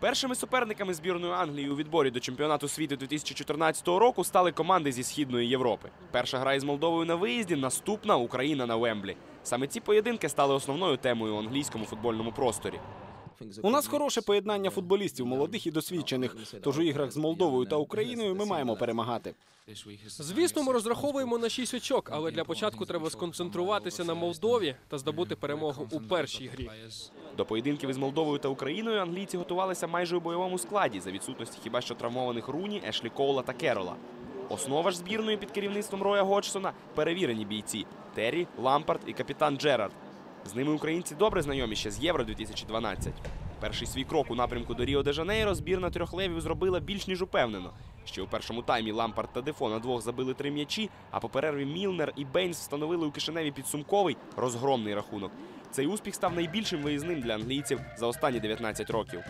Першими суперниками збірної Англії у відборі до чемпіонату світу 2014 року стали команди зі східної Європи. Перша гра із Молдовою на виїзді, наступна Україна на Вемблі. Саме ці поєдинки стали основною темою у англійському футбольному просторі. У нас хороше поєднання футболістів молодих і досвідчених. Тож у іграх з Молдовою та Україною ми маємо перемагати. Звісно, ми розраховуємо на 6 очок, але для початку треба сконцентруватися на Молдові та здобути перемогу у першій грі. До поєдинків із Молдовою та Україною англійці готувалися майже у бойовому складі за відсутності хіба що травмованих Руні, Ешлі Коула та Керола. Основа ж збірної під керівництвом Роя Годжсона перевірені бійці Террі, Лампард і капітан Джерард. З ними українці добре знайомі ще з Євро 2012. Перший свій крок у напрямку до Ріо де Жанейро збірна трьох левів зробила більш ніж упевнено. Ще у першому таймі Лампард та Дефо на двох забили три м'ячі, а по перерві Мілнер і Бейнс встановили у Кишиневі підсумковий розгромний рахунок. Цей успіх став найбільшим виїзним для англійців за останні 19 років.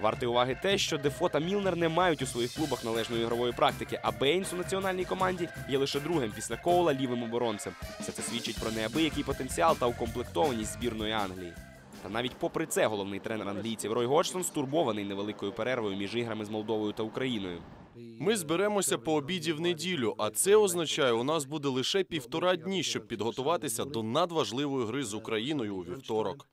Варте уваги те, що Дефо та Мілнер не мають у своїх клубах належної ігрової практики, а Бейнс у національній команді є лише другим після Коула лівим оборонцем. Все це свідчить про неабиякий потенціал та укомплектованість збірної Англії. Та навіть попри це головний тренер англійців Рой Годжсон стурбований невеликою перервою між іграми з Молдовою та Україною. Ми зберемося по обіді в неділю, а це означає, у нас буде лише півтора дні, щоб підготуватися до надважливої гри з Україною у вівторок.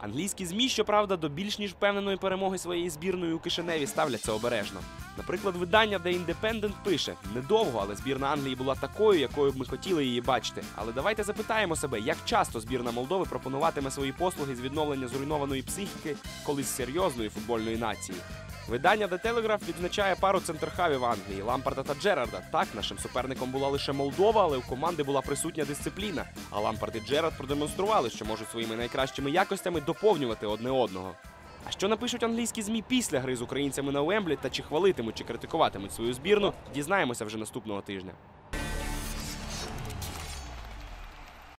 Англійські змі, щоправда, до більш ніж впевненої перемоги своєї збірної у Кишиневі ставляться обережно. Наприклад, видання The Independent пише: недовго, але збірна Англії була такою, якою б ми хотіли її бачити. Але давайте запитаємо себе, як часто збірна Молдови пропонуватиме свої послуги з відновлення зруйнованої психіки колись серйозної футбольної нації. Видання The Telegraph відзначає пару центрхавів Англії Лампарда та Джерарда. Так, нашим суперником була лише Молдова, але у команди була присутня дисципліна. А Лампард і Джерард продемонстрували, що можуть своїми найкращими якостями доповнювати одне одного. А що напишуть англійські змі після гри з українцями на Уемблі та чи хвалитимуть чи критикуватимуть свою збірну, дізнаємося вже наступного тижня.